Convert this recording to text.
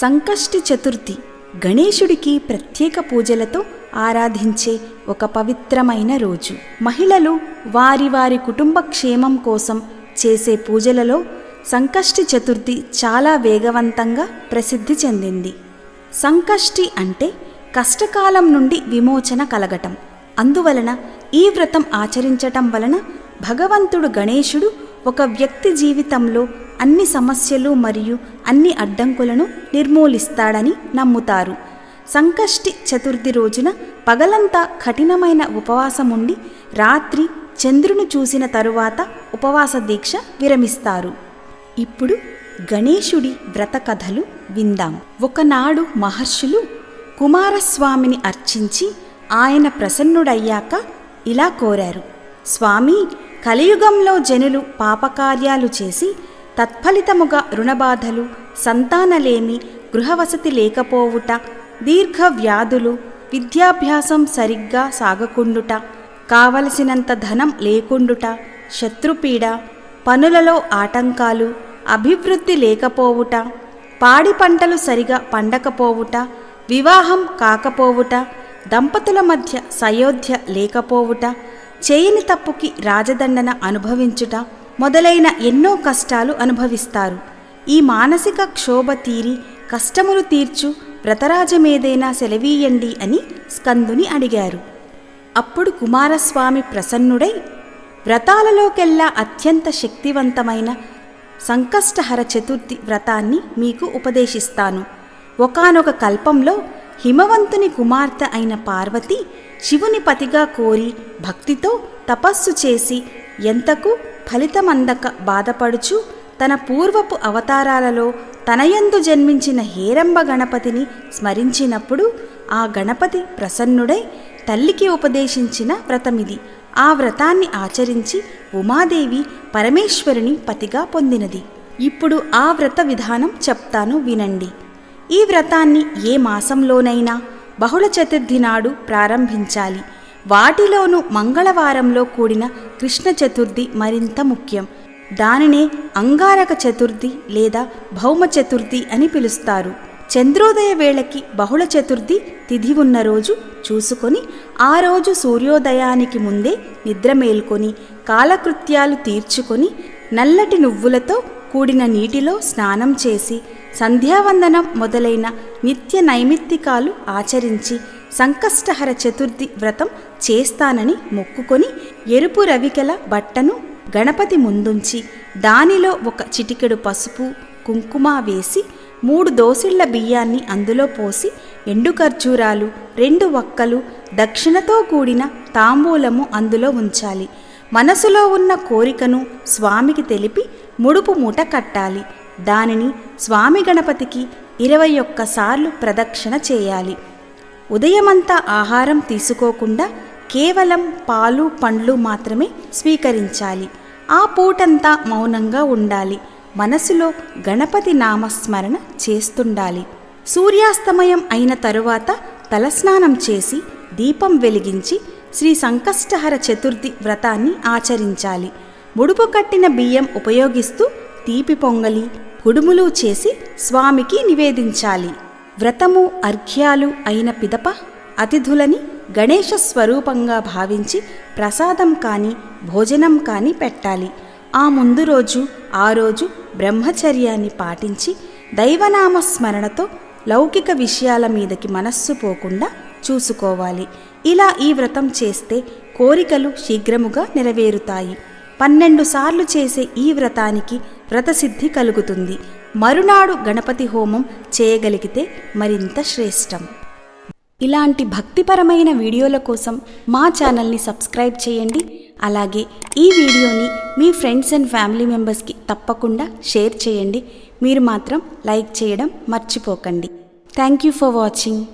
సంకష్టి చతుర్థి గణేశుడికి ప్రత్యేక పూజలతో ఆరాధించే ఒక పవిత్రమైన రోజు. మహిళలు వారి వారి కుటుంబ క్షేమం కోసం చేసే పూజలలో సంకష్టి చతుర్థి చాలా వేగవంతంగా ప్రసిద్ధి చెందింది. సంకష్టి అంటే కష్టకాలం నుండి విమోచన కలగటం. అందువలన ఈ వ్రతం ఆచరించటం వలన భగవంతుడు గణేశుడు ఒక వ్యక్తి జీవితంలో అన్ని సమస్యలు మరియు అన్ని అడ్డంకులను నిర్మూలిస్తాడని నమ్ముతారు. సంకష్టి చతుర్థి రోజున పగలంతా కఠినమైన ఉపవాసం ఉండి రాత్రి చంద్రుని చూసిన తరువాత ఉపవాస దీక్ష విరమిస్తారు. ఇప్పుడు గణేశుడి వ్రత కథలు విందాం. ఒకనాడు మహర్షులు కుమారస్వామిని అర్చించి ఆయన ప్రసన్నుడయ్యాక ఇలా కోరారు. స్వామి కలియుగంలో జనులు పాపకార్యాలు చేసి తత్ఫలితముగా రుణబాధలు సంతానలేమి గృహవసతి లేకపోవుట దీర్ఘ వ్యాధులు విద్యాభ్యాసం సరిగ్గా సాగకుండుట కావలసినంత ధనం లేకుండుట శత్రుపీడ పనులలో ఆటంకాలు అభివృద్ధి లేకపోవుట పాడి పంటలు సరిగా పండకపోవుట వివాహం కాకపోవుట దంపతుల మధ్య సయోధ్య లేకపోవుట చేయని తప్పుకి రాజదండన అనుభవించుట మొదలైన ఎన్నో కష్టాలు అనుభవిస్తారు. ఈ మానసిక క్షోభ తీరి కష్టములు తీర్చు వ్రతరాజమేదైనా సెలవీయండి అని స్కందుని అడిగారు. అప్పుడు కుమారస్వామి ప్రసన్నుడై వ్రతాలలోకెల్లా అత్యంత శక్తివంతమైన సంకష్టహర చతుర్థి వ్రతాన్ని మీకు ఉపదేశిస్తాను. ఒకానొక కల్పంలో హిమవంతుని కుమార్తె అయిన పార్వతి శివుని పతిగా కోరి భక్తితో తపస్సు చేసి ఎంతకు ఫలితమందక బాధపడుచు తన పూర్వపు అవతారాలలో తనయందు జన్మించిన హేరంబ గణపతిని స్మరించినప్పుడు ఆ గణపతి ప్రసన్నుడై తల్లికి ఉపదేశించిన వ్రతమిది. ఆ వ్రతాన్ని ఆచరించి ఉమాదేవి పరమేశ్వరుని పతిగా పొందినది. ఇప్పుడు ఆ వ్రత విధానం చెప్తాను వినండి. ఈ వ్రతాన్ని ఏ మాసంలోనైనా బహుళ చతుర్థి నాడు ప్రారంభించాలి. వాటిలోనూ మంగళవారంలో కూడిన కృష్ణ చతుర్థి మరింత ముఖ్యం. దానినే అంగారక చతుర్థి లేదా భౌమ చతుర్థి అని పిలుస్తారు. చంద్రోదయ వేళకి బహుళ చతుర్థి తిథి ఉన్న రోజు చూసుకొని ఆ రోజు సూర్యోదయానికి ముందే నిద్ర మేల్కొని కాలకృత్యాలు తీర్చుకొని నల్లటి నువ్వులతో కూడిన నీటిలో స్నానం చేసి సంధ్యావందనం మొదలైన నిత్య నైమిత్తికాలు ఆచరించి సంకష్టహర చతుర్థి వ్రతం చేస్తానని మొక్కుకొని ఎరుపు రవికెల బట్టను గణపతి ముందుంచి దానిలో ఒక చిటికెడు పసుపు కుంకుమ వేసి మూడు దోసిళ్ళ బియ్యాన్ని అందులో పోసి ఎండు ఖర్జూరాలు రెండు వక్కలు దక్షిణతో కూడిన తాంబూలము అందులో ఉంచాలి. మనసులో ఉన్న కోరికను స్వామికి తెలిపి ముడుపు మూట కట్టాలి. దానిని స్వామి గణపతికి ఇరవై ఒక్కసార్లు ప్రదక్షిణ చేయాలి. ఉదయమంతా ఆహారం తీసుకోకుండా కేవలం పాలు పండ్లు మాత్రమే స్వీకరించాలి. ఆ పూటంతా మౌనంగా ఉండాలి. మనసులో గణపతి నామస్మరణ చేస్తుండాలి. సూర్యాస్తమయం అయిన తరువాత తలస్నానం చేసి దీపం వెలిగించి శ్రీ సంకష్టహర చతుర్థి వ్రతాన్ని ఆచరించాలి. ముడుపు కట్టిన బియ్యం ఉపయోగిస్తూ తీపి పొంగలి కుడుములు చేసి స్వామికి నివేదించాలి. వ్రతము అర్ఘ్యాలు అయిన పిదప అతిథులని గణేష స్వరూపంగా భావించి ప్రసాదం కానీ భోజనం కానీ పెట్టాలి. ఆ ముందు రోజు ఆ రోజు బ్రహ్మచర్యాన్ని పాటించి దైవనామ స్మరణతో లౌకిక విషయాల మీదకి మనస్సు పోకుండా చూసుకోవాలి. ఇలా ఈ వ్రతం చేస్తే కోరికలు శీఘ్రముగా నెరవేరుతాయి. పన్నెండు సార్లు చేసే ఈ వ్రతానికి వ్రతసిద్ధి కలుగుతుంది. మరునాడు గణపతి హోమం చేయగలిగితే మరింత శ్రేష్టం. ఇలాంటి భక్తిపరమైన వీడియోల కోసం మా ఛానల్ని సబ్స్క్రైబ్ చేయండి. అలాగే ఈ వీడియోని మీ ఫ్రెండ్స్ అండ్ ఫ్యామిలీ మెంబర్స్కి తప్పకుండా షేర్ చేయండి. మీరు మాత్రం లైక్ చేయడం మర్చిపోకండి. Thank you for watching.